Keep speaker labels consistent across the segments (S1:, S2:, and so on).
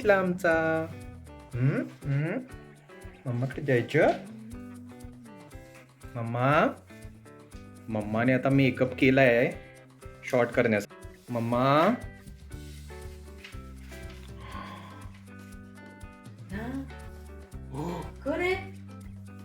S1: उठला आमचा. मम्माकडे जायचं? मम्मा? मम्माने आता मेकअप केलाय. शॉर्ट करण्यास. मम्मा?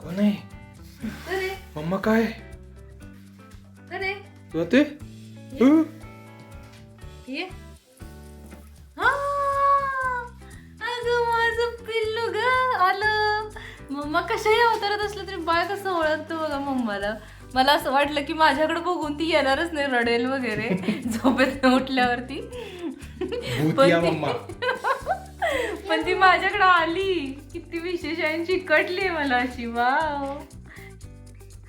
S2: कोण आहे?
S1: मम्मा काय? तू ते
S2: अगं माझं पिल्लू ग आलं. मम्मा कशाही अवतारात असलं तरी बाय कसं ओळखतो बघा मम्माला. मला असं वाटलं की माझ्याकडे बघून ती येणारच नाही रडेल वगैरे. झोपेत उठल्यावरती.
S1: भूतिया
S2: ती- पण ती माझ्याकडे आली. किती विशेष आहे आणि चिकटली आहे मला अशी. Wow.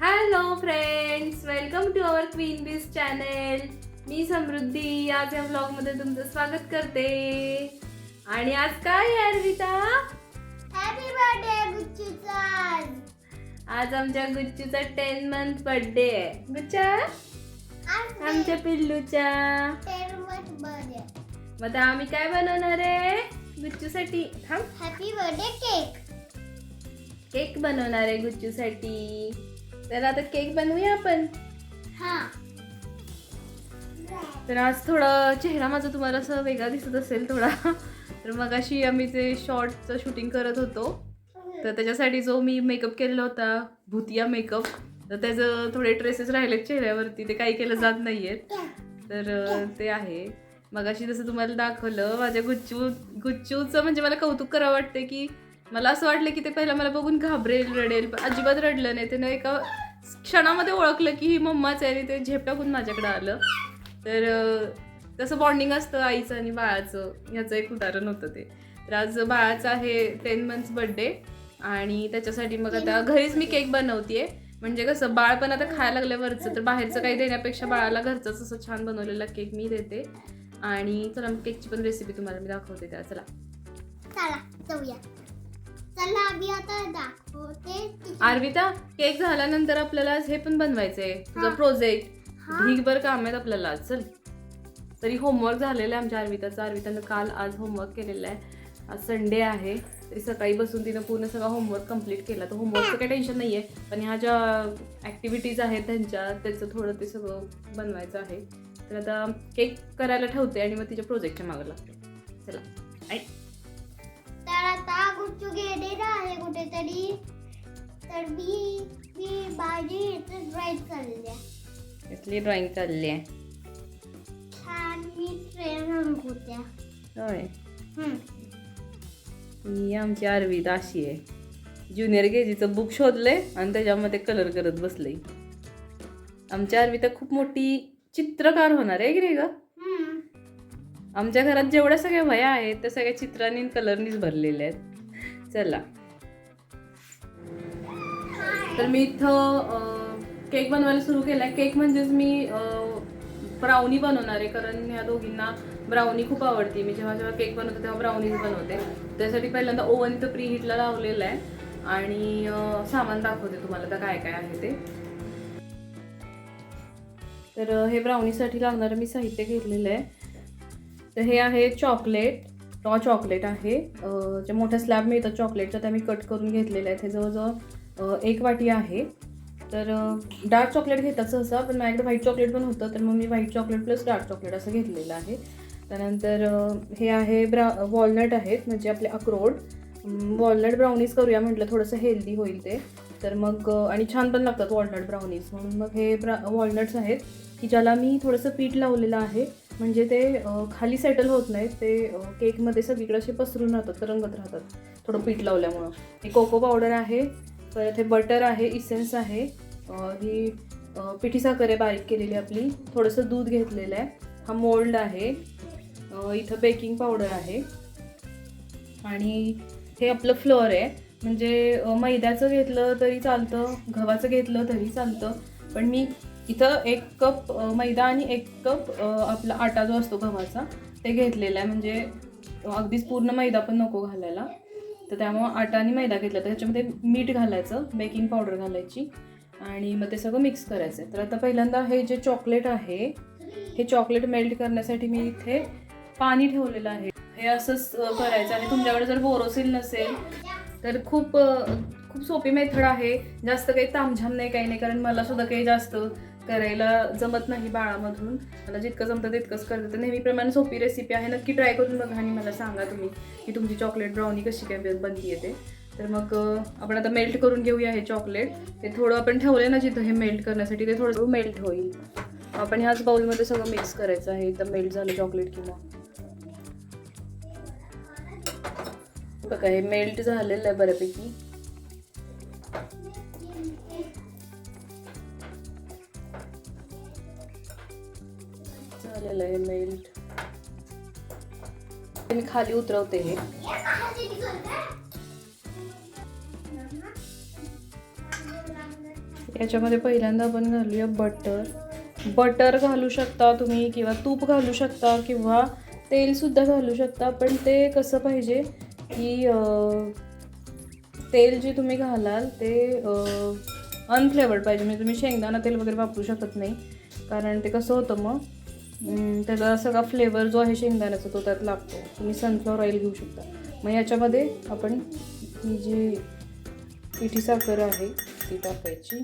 S2: Hello friends welcome to our queen bees channel मी समृद्धी. आज या ब्लॉगमध्ये तुमचं स्वागत करते. आणि आज काय आहे अर्विता?
S3: हॅपी बर्थडे गुच्चूचा
S2: आज आमच्या गुच्चूचा टेन मंथ बर्थडे आहे. गुच्चा? आमच्या पिल्लूच्या. मग आता आम्ही काय बनवणार आहे? गुच्चूसाठी. थांब.
S3: हॅपी बर्थडे केक
S2: केक बनवणार आहे गुच्चूसाठी. तर आता केक बनवूया आपण.
S3: हा.
S2: तर आज थोडं चेहरा माझा तुम्हाला असं वेगळा दिसत असेल थोडा. तर मग अशी आम्ही ते शॉर्टचं शूटिंग करत होतो तर त्याच्यासाठी जो मी मेकअप केलेला होता भूतिया मेकअप तर त्याचं थोडे ट्रेसेस राहिलेत चेहऱ्यावरती ते काही केलं जात नाहीयेत तर अं, ते आहे. मग अशी जसं तुम्हाला दाखवलं माझ्या गुच्चू गुच्चूचं म्हणजे मला कौतुक करावं वाटतं की मला असं वाटलं की ते पहिला मला बघून घाबरेल रडेल पण अजिबात रडलं नाही. त्यानं एका क्षणामध्ये ओळखलं की ही मम्माच आहे आणि ते झेप टाकून माझ्याकडे आलं. तर तसं बॉन्डिंग असतं आईचं आणि बाळाचं. ह्याचं एक उदाहरण होतं ते. तर आज बाळाचं आहे टेन मंथ्स बड्डे आणि त्याच्यासाठी मग आता घरीच मी केक बनवतेय. म्हणजे कसं बाळ पण आता खायला लागल्यावरचं तर बाहेरचं काही देण्यापेक्षा बाळाला घरचंच असं छान बनवलेला केक मी देते. आणि चला मग केकची पण रेसिपी तुम्हाला मी दाखवते त्या चला.
S3: चला जाऊया. चला आम्ही आता दाखवते किती-
S2: आर्विता केक झाल्यानंतर आपल्याला आज हे पण बनवायचंय. तुझा. प्रोजेक्ट
S3: हा.
S2: ढीगभर काम आहेत आपल्याला चल. तरी होमवर्क झालेलं आहे आमच्या अर्विताचं अर्वितानं काल आज होमवर्क केलेलं आहे. आज संडे आहे. तरी सकाळी बसून तिनं पूर्ण सगळा होमवर्क कंप्लीट केला. तर होमवर्कचं काही टेन्शन नाही आहे पण ह्या ज्या ॲक्टिव्हिटीज आहेत त्यांच्या त्याचं थोडं ते सगळं बनवायचं आहे. तर आता केक करायला ठेवते आणि मग तिच्या प्रोजेक्टच्या मागं लागते. चला.
S3: तर आता गुच्चू गेलेला आहे कुठेतरी. तर मी मी माझी ड्राईव्ह चालली आहे.
S2: ड्रॉइंग चालली आहे.
S3: रंगवत्या
S2: होय. ही आमची अर्विता अशी आहे. ज्युनियर के जीचं बुक शोधले आणि त्याच्यामध्ये कलर करत बसले आमची अर्विता खूप मोठी चित्रकार होणार आहे की नाही ग. आमच्या घरात जेवढ्या सगळ्या वया आहेत त्या सगळ्या चित्रांनी कलरनीच भरलेल्या आहेत. चला. तर मी इथं केक बनवायला सुरू केला केक म्हणजेच मी ब्राउनी बनवणार आहे कारण ह्या दोघींना ब्राउनी खूप आवडते. मी जेव्हा जेव्हा केक बनवते तेव्हा ब्राउनीज बनवते. त्यासाठी पहिल्यांदा ओव्हन इथं प्री हिटला लावलेलं आहे आणि सामान दाखवते तुम्हाला तर काय काय आहे ते. तर हे ब्राउनीसाठी लागणारं मी साहित्य घेतलेलं आहे. तर हे आहे चॉकलेट रॉ चॉकलेट आहे. जे मोठ्या स्लॅब मिळतात चॉकलेटच्या त्या मी कट करून घेतलेल्या आहेत हे जवळजवळ एक वाटी आहे. तर डार्क चॉकलेट घेतात सहसा पण माझ्याकडे व्हाईट चॉकलेट पण होतं तर मग मी white chocolate plus dark chocolate असं घेतलेलं आहे. त्यानंतर हे आहे ब्रा वॉलनट आहेत म्हणजे आपले अक्रोड. वॉलनट ब्राउनीज करूया म्हटलं थोडंसं हेल्दी होईल ते. तर मग आणि छान पण लागतात वॉलनट ब्राउनीज. म्हणून मग हे ब्रा वॉलनट्स आहेत की ज्याला मी थोडंसं पीठ लावलेलं आहे. म्हणजे ते खाली सेटल होत नाहीत ते केकमध्ये सगळीकडे असे पसरून राहतात तरंगत राहतात थोडं पीठ लावल्यामुळं. हे कोको पावडर आहे परत हे बटर आहे इसेन्स आहे. ही पिठी साखर आहे बारीक केलेली आपली. थोडंसं दूध घेतलेलं आहे. हा मोल्ड आहे. इथं बेकिंग पावडर आहे. आणि हे आपलं फ्लोअर आहे. म्हणजे मैद्याचं घेतलं तरी चालतं गव्हाचं घेतलं तरी चालतं. पण मी इथं एक कप मैदा आणि एक कप आपला आटा जो असतो गव्हाचा ते घेतलेला आहे. म्हणजे अगदीच पूर्ण मैदा पण नको घालायला. तर त्यामुळं आटा आणि मैदा घेतला. तर त्याच्यामध्ये मीठ घालायचं बेकिंग पावडर घालायची आणि मग ते सगळं मिक्स करायचं आहे तर आता पहिल्यांदा हे जे चॉकलेट आहे हे चॉकलेट मेल्ट करण्यासाठी मी इथे पाणी ठेवलेलं आहे. हे असंच करायचं आणि तुमच्याकडे जर बोरोसिल नसेल तर खूप खूप सोपी मेथड आहे. जास्त काही तामझाम नाही काही नाही. कारण मला सुद्धा काही जास्त करायला जमत नाही बाळामधून. मला जितकं जमतं तितकंच करते. तर नेहमीप्रमाणे सोपी रेसिपी आहे नक्की ट्राय करून बघा आणि मला सांगा तुम्ही की तुमची चॉकलेट ब्राउनी कशी काय बनती येते तर मग आपण आता मेल्ट करून घेऊया हे चॉकलेट ते थोडं आपण ठेवले ना जिथं हे मेल्ट करण्यासाठी ते थोडं मेल्ट होईल. आपण ह्याच बाउलमध्ये सगळं मिक्स करायचं आहे. एकदम मेल्ट झालं चॉकलेट किंवा. बघा हे मेल्ट झालेलं आहे बऱ्यापैकी. झालेलं आहे मेल्ट मी खाली उतरवते हे याच्यामध्ये पहिल्यांदा आपण घालूया बटर बटर घालू शकता तुम्ही किंवा तूप घालू शकता किंवा तेलसुद्धा घालू शकता पण ते कसं पाहिजे की तेल जे तुम्ही घालाल ते अनफ्लेवर्ड पाहिजे. म्हणजे तुम्ही शेंगदाणा तेल वगैरे वापरू शकत नाही. कारण ते कसं होतं मग त्याचा सगळा फ्लेवर जो आहे शेंगदाण्याचा तो त्यात लागतो. तुम्ही सनफ्लॉवर ऑइल घेऊ शकता. मग याच्यामध्ये आपण ही जी पिठी साखर आहे ती टाकायची.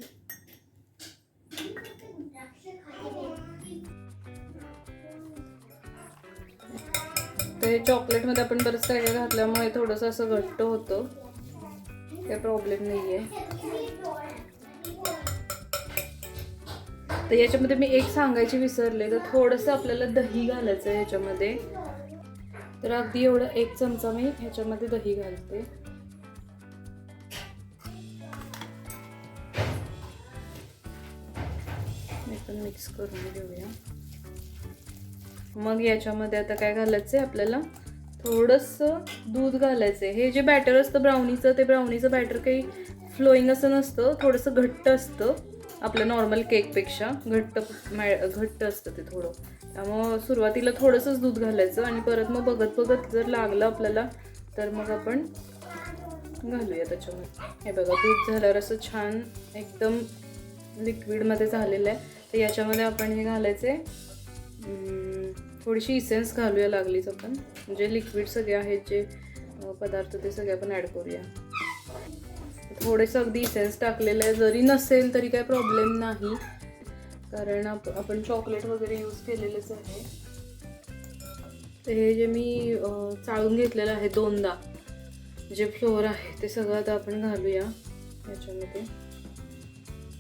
S2: ते चॉकलेटमध्ये आपण बरंच काय घातल्यामुळे थोडंसं असं घट्ट होतं. काही प्रॉब्लेम नाही आहे तर याच्यामध्ये मी एक सांगायचे विसरले तर थोडंसं आपल्याला दही घालायचं आहे ह्याच्यामध्ये तर अगदी एवढं एक चमचा मी ह्याच्यामध्ये दही घालते. मी पण मिक्स करून घेऊया. मग याच्यामध्ये आता काय घालायचं आहे आपल्याला? थोडंसं दूध घालायचं आहे हे जे बॅटर असतं ब्राउनीचं ते ब्राउनीचं बॅटर काही फ्लोईंग असं नसतं थोडंसं घट्ट असतं. आपल्या नॉर्मल केकपेक्षा घट्ट मॅ घट्ट असतं ते थोडं. त्यामुळं सुरुवातीला थोडंसंच दूध घालायचं आणि परत मग बघत बघत जर लागलं आपल्याला तर मग आपण घालूया त्याच्यामध्ये. हे बघा दूध झाल्यावर असं छान एकदम लिक्विडमध्ये झालेलं आहे. तर याच्यामध्ये आपण हे घालायचे थोडीशी इसेन्स घालूया लागलीच आपण. म्हणजे लिक्विड सगळे आहेत जे पदार्थ ते सगळे आपण ॲड करूया. थोडेसं अगदी इसेन्स टाकलेलं आहे जरी नसेल तरी काही प्रॉब्लेम नाही. कारण आप आपण चॉकलेट वगैरे यूज केलेलंच आहे. हे जे मी चाळून घेतलेलं आहे दोनदा जे फ्लोअर आहे ते सगळं आता आपण घालूया याच्यामध्ये.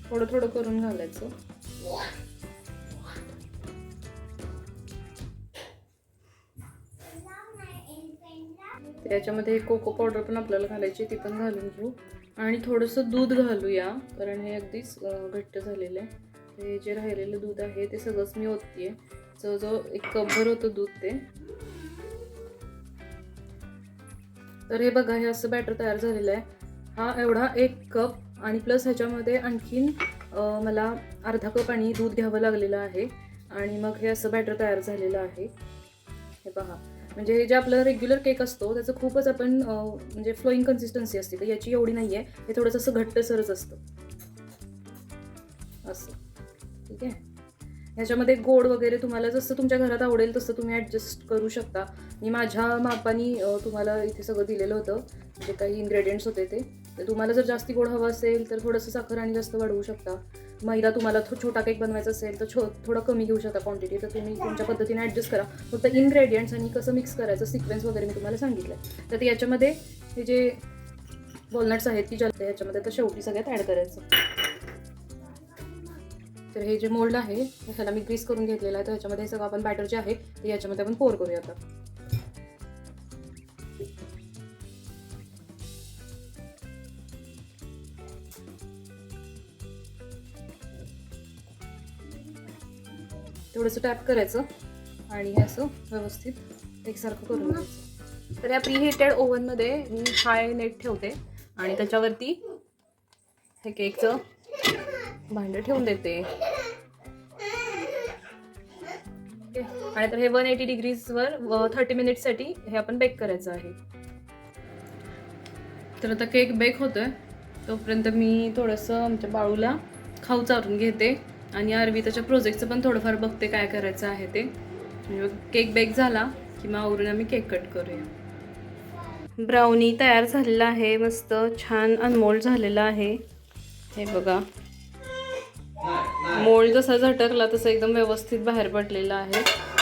S2: थोडं थोडं करून घालायचं. तर याच्यामध्ये कोको पावडर पण आपल्याला घालायची ती पण घालून घेऊ. आणि थोडंसं दूध घालूया. कारण हे अगदीच घट्ट झालेलं आहे. हे जे राहिलेलं दूध आहे ते सगळंच मी ओतते जवळजवळ एक कपभर होतं दूध ते. तर हे बघा हे असं बॅटर तयार झालेलं आहे. हा एवढा एक कप आणि प्लस ह्याच्यामध्ये आणखीन मला अर्धा कप आणि दूध घ्यावं लागलेलं आहे. आणि मग हे असं बॅटर तयार झालेलं आहे. हे पहा. म्हणजे हे जे आपलं रेग्युलर केक असतो त्याचं खूपच आपण म्हणजे फ्लोईंग कन्सिस्टन्सी असते. तर याची एवढी नाही आहे हे थोडंसं असं घट्टसरच असतं. असं. ठीक आहे? ह्याच्यामध्ये गोड वगैरे तुम्हाला जसं तुमच्या घरात आवडेल तसं तुम्ही ॲडजस्ट करू शकता. मी माझ्या मापानी तुम्हाला इथे सगळं दिलेलं होतं. जे काही इन्ग्रेडियंट्स होते ते. तर तुम्हाला जर जास्ती गोड हवं असेल तर थोडंसं साखर आणि जास्त वाढवू शकता. मैदा तुम्हाला थो छोटा केक बनवायचा असेल तर छो थोडं कमी घेऊ शकता क्वांटिटी तर तुम्ही तुमच्या पद्धतीने ॲडजस्ट करा. फक्त इन्ग्रेडियंट्स आणि कसं मिक्स करायचं सिक्वेन्स वगैरे मी तुम्हाला सांगितलं तर ते याच्यामध्ये हे जे वॉलनट्स आहेत की ज्या याच्यामध्ये तर शेवटी सगळ्यात ॲड करायचं. तर हे जे मोल्ड आहे ह्याला मी ग्रीस करून घेतलेलं आहे. तर ह्याच्यामध्ये हे सगळं आपण बॅटर जे आहे ते याच्यामध्ये आपण पोर करूया आता. थोडंसं टॅप करायचं आणि हे असं व्यवस्थित एकसारखं करून घ्यायचं. तर या प्रीहीटेड ओव्हनमध्ये मी हाय नेट ठेवते आणि त्याच्यावरती हे केकचं भांडं ठेवून देते. आणि तर हे वन एटी डिग्रीजवर थर्टी मिनिटसाठी हे आपण बेक करायचं आहे. तर आता केक बेक होतोय. तोपर्यंत मी थोडंसं आमच्या बाळूला खाऊ चारून घेते. आणि आरवी त्याच्या प्रोजेक्टचं पण थोडंफार बघते काय करायचं आहे ते. म्हणजे केक बेक झाला की मग आवरून आम्ही केक कट करूया. ब्राउनी तयार झालेला आहे मस्त छान अनमोल झालेला आहे. हे बघा. मोळ जसा झटकला तसं एकदम व्यवस्थित बाहेर पडलेला आहे.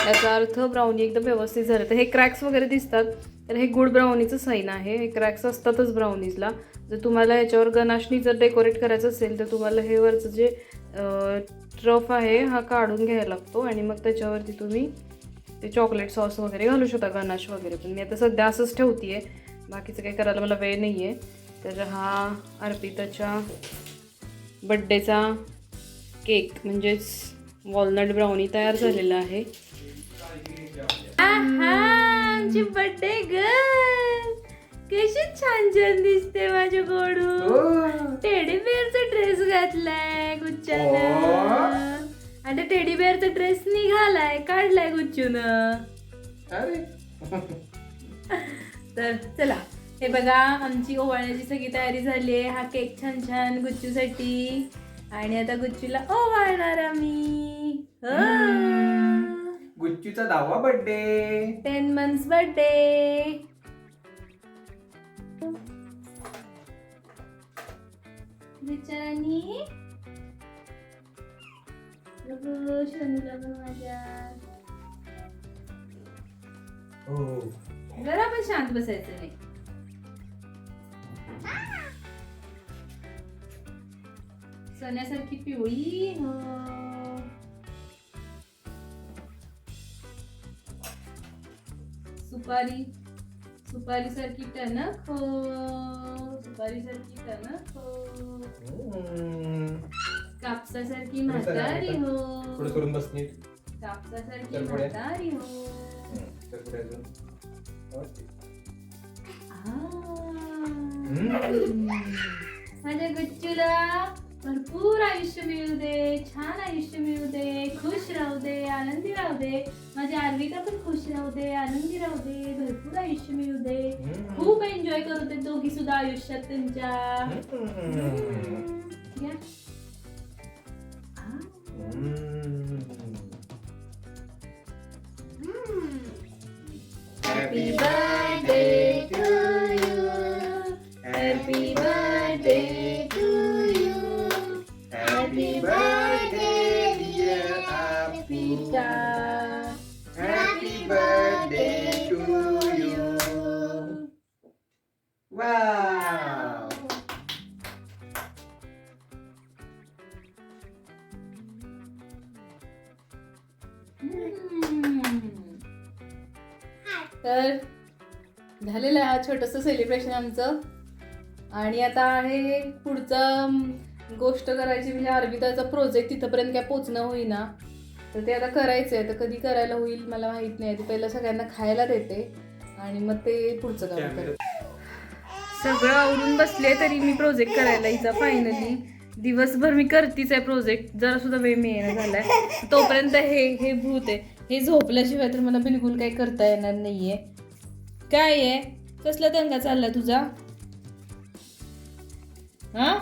S2: याचा अर्थ ब्राउनी एकदम व्यवस्थित झालं. तर हे क्रॅक्स वगैरे दिसतात. तर हे गुड ब्राउनीचं साईन आहे. हे क्रॅक्स असतातच ब्राउनीजला. जर तुम्हाला याच्यावर गणाशनी जर डेकोरेट करायचं असेल तर तुम्हाला हे वरचं जे ट्रफ आहे हा काढून घ्यायला लागतो आणि मग त्याच्यावरती तुम्ही ते चॉकलेट सॉस वगैरे घालू शकता गणाश वगैरे. पण मी आता सध्या असंच ठेवते बाकीचं काही करायला मला वेळ नाही आहे तर हा अर्पिताच्या बड्डेचा केक म्हणजेच वॉलनट ब्राउनी तयार झालेला आहे. आमची बर्थडे गर्ल कशी छान छान दिसते माझ्या गोडू. टेडी बेअरचा ड्रेस घातलाय गुच्च्यानं आणि टेडी बेअरचा ड्रेस निघालाय काढलाय गुच्चून.
S1: अरे.
S2: तर चला हे बघा आमची ओवाळण्याची सगळी तयारी झाली आहे. हा केक छान छान गुच्चूसाठी. आणि आता गुच्चूला ओवाळणार आम्ही.
S1: गुच्चूचा दहावा बर्थडे.
S2: टेन मंथ्स बर्थडे बिचारानी
S1: हो.
S2: जरा पण शांत बसायचं नाही. सोन्यासारखी पिवळी हो. सुपारी. सुपारी सारखी टणक हो. सुपारी सारखी टणक हो. कापसासारखी म्हातारी हो.
S1: पुढे करून बस नीट.
S2: कापसासारखी
S1: तर पुढे.
S2: म्हातारी हो.
S1: तर पुढे अजून. ओके.
S2: माझ्या गच्चूला भरपूर आयुष्य मिळू दे छान आयुष्य मिळू दे खुश राहू दे आनंदी राहू दे. माझी आर्विका पण खुश राहू दे आनंदी राहू दे भरपूर आयुष्य मिळू दे. खूप एन्जॉय करू दे दोघी सुद्धा आयुष्यात त्यांच्या तर झालेलं आहे हा छोटंसं सेलिब्रेशन आमचं. आणि आता आहे पुढचं गोष्ट करायची म्हणजे अर्विताचा प्रोजेक्ट तिथंपर्यंत काय पोचणं होईना. तर ते आता करायचं आहे तर कधी करायला होईल मला माहीत नाही. ते पहिलं सगळ्यांना खायला देते. आणि मग ते पुढचं काम करते सगळं आवरून बसले तरी मी प्रोजेक्ट करायला हिचा फायनली दिवसभर मी करतीच आहे प्रोजेक्ट जरा सुद्धा वेळ मिळेना झालाय. तोपर्यंत हे हे भूत आहे. हे झोपल्याशिवाय तर मला बिलकुल काही करता येणार नाहीये. काय आहे? कसला दंगा चालला तुझा? हा?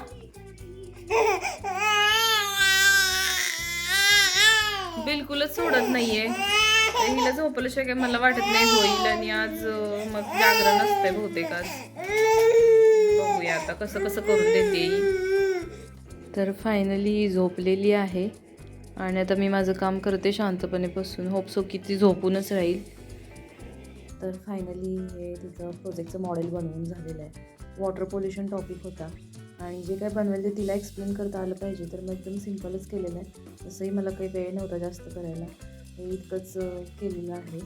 S2: बिलकुलच सोडत नाहीये. हिला झोपल्याशिवाय काय मला वाटत नाही होईल आणि आज मग जागरण असतंय बहुतेक आज. बघूया आता कसं कसं करून देते. ही. तर फायनली झोपलेली आहे. आणि आता मी माझं काम करते शांतपणे बसून. होपसो की ती झोपूनच राहील. तर फायनली हे तिचं प्रोजेक्टचं मॉडेल बनवून झालेलं आहे. वॉटर पोल्युशन टॉपिक होता. आणि जे काय बनवेल ते तिला एक्सप्लेन करता आलं पाहिजे. तर मग एकदम सिम्पलच केलेलं आहे. तसंही मला काही वेळ नव्हता जास्त करायला. हे इतकंच केलेलं आहे.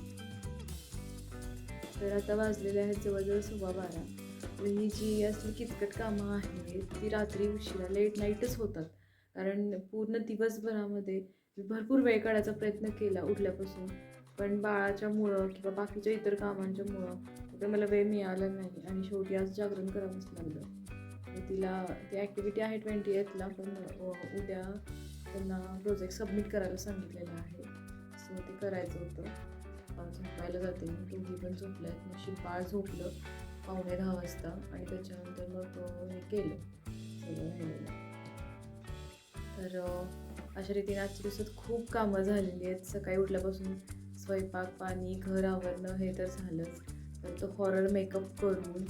S2: तर आता वाजलेले आहेत जवळजवळ सव्वा बारा. ही जी असली किचकट कामं आहेत ती रात्री उशिरा लेट नाईटच होतात. कारण पूर्ण दिवसभरामध्ये मी भरपूर वेळ काढायचा प्रयत्न केला उठल्यापासून. पण बाळाच्या मुळं किंवा बाकीच्या इतर कामांच्या मुळं तर मला वेळ मिळाला नाही आणि शेवटी आज जागरण करावंच लागलं. तिला ती ॲक्टिव्हिटी आहे ट्वेंटी एथला पण उद्या त्यांना प्रोजेक्ट सबमिट करायला सांगितलेलं आहे. सो ते करायचं होतं. झोपायला जाते. दोघी पण झोपल्या आहेत नशीब बाळ झोपलं. पावणे दहा वाजता आणि त्याच्यानंतर मग हे केलं. सगळं राहिलेलं. तर अशा रीतीने आजच्या दिवसात खूप कामं झालेली आहेत. सकाळी उठल्यापासून स्वयंपाक पाणी घर आवरणं हे तर झालंच. तर तो हॉरर मेकअप करून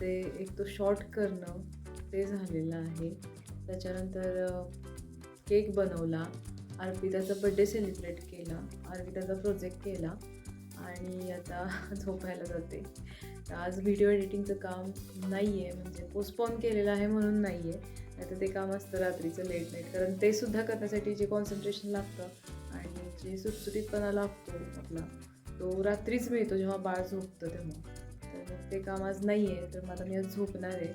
S2: ते एक तो शॉर्ट करणं ते झालेलं आहे. त्याच्यानंतर केक बनवला. अर्पिताचा बड्डे सेलिब्रेट केला. अर्पिताचा प्रोजेक्ट केला. आणि आता झोपायला जाते. तर आज व्हिडिओ एडिटिंगचं काम नाही आहे म्हणजे पोस्टपोन केलेलं आहे म्हणून नाही आहे नाही तर ते काम असतं रात्रीचं लेट नाईट कारण ते सुद्धा करण्यासाठी जे कॉन्सन्ट्रेशन लागतं आणि जे सुटसुटीतपणा लागतो आपला तो रात्रीच मिळतो जेव्हा बाळ झोपतं तेव्हा. तर मग ते काम आज नाही आहे तर मग आता मी आज झोपणार आहे.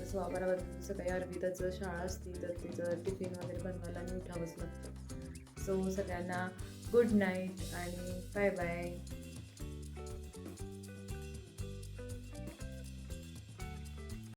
S2: तसं बारा सकाळी अर्पिताचं शाळा असती तर तिचं टिफिन वगैरे बनवायला मी उठावंच लागतं. सो सगळ्यांना गुड नाईट आणि बाय बाय